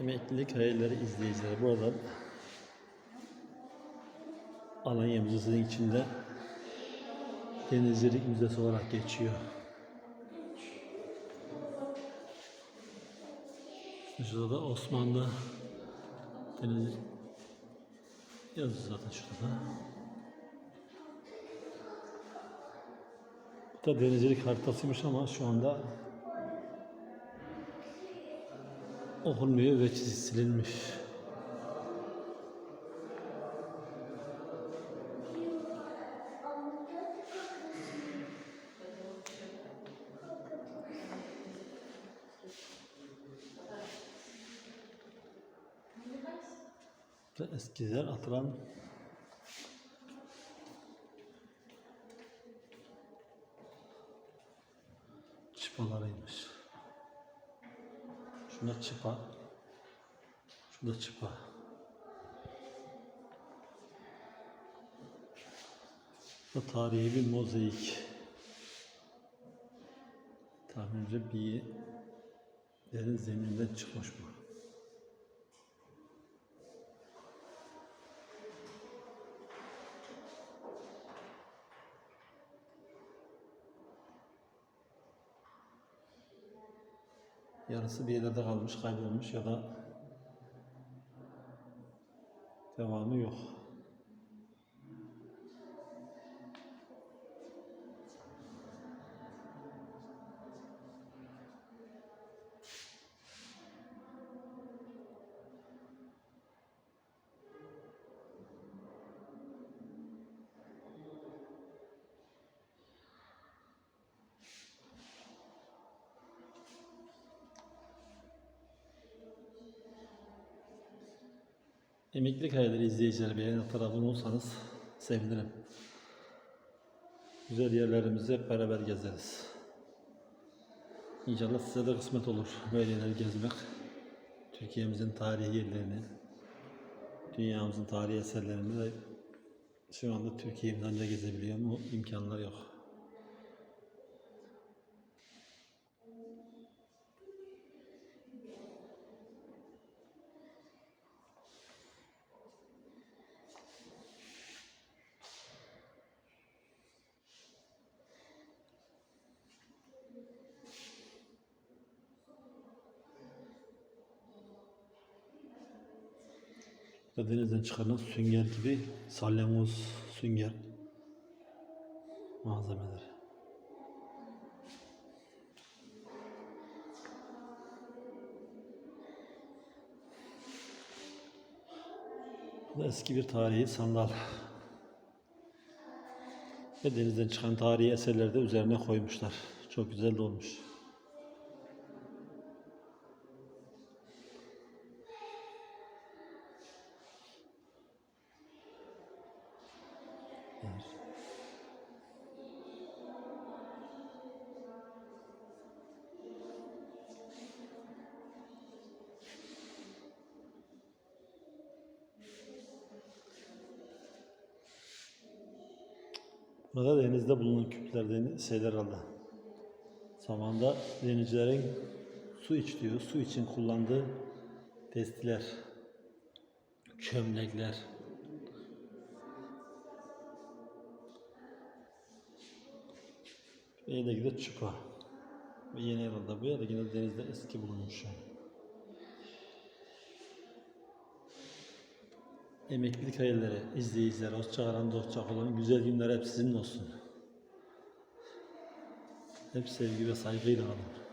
Emeklilik hayalleri izleyicileri buradan Alanya Müzesi'nin içinde Denizcilik Müzesi olarak geçiyor. Şurada da Osmanlı Deniz yazıyor zaten şurada da. Bu da denizcilik haritasıymış ama şu anda okunmuyor ve çizgi silinmiş. Ve Eskiler atılan çıpalarıymış. Şuna çıpa. Şurada çıpa. Bu tarihi bir mozaik. Tahminimce bir yerin zemininden çıkmış bu. Yarısı bir yerlerde kalmış, kaybolmuş ya da devamı yok. Emeklilik hayalleri izleyicileri beğenip abone olsanız sevinirim. Güzel yerlerimizi hep beraber gezeriz. İnşallah size de kısmet olur böyle yerleri gezmek. Türkiye'mizin tarihi yerlerini, dünyamızın tarihi eserlerini de şu anda Türkiye'mizden de gezebiliyor mu imkanlar yok. Da denizden çıkarılan sünger gibi salyangoz sünger malzemeler. Bu da eski bir tarihi sandal. Ve denizden çıkan tarihi eserleri de üzerine koymuşlar. Çok güzel de olmuş. Burada denizde bulunan küpler şeyler herhalde. Zamanda denizcilerin su içtiği, su için kullandığı testiler, çömlekler, Ve yine de çupa. Ve yeni herhalde bu ya da yine denizde eski bulunmuş. Emeklilik hayalleri, izleyiciler, hoşça kalın, dostça kalın, güzel günler hep sizin olsun. Hep sevgi ve saygıyla kalın.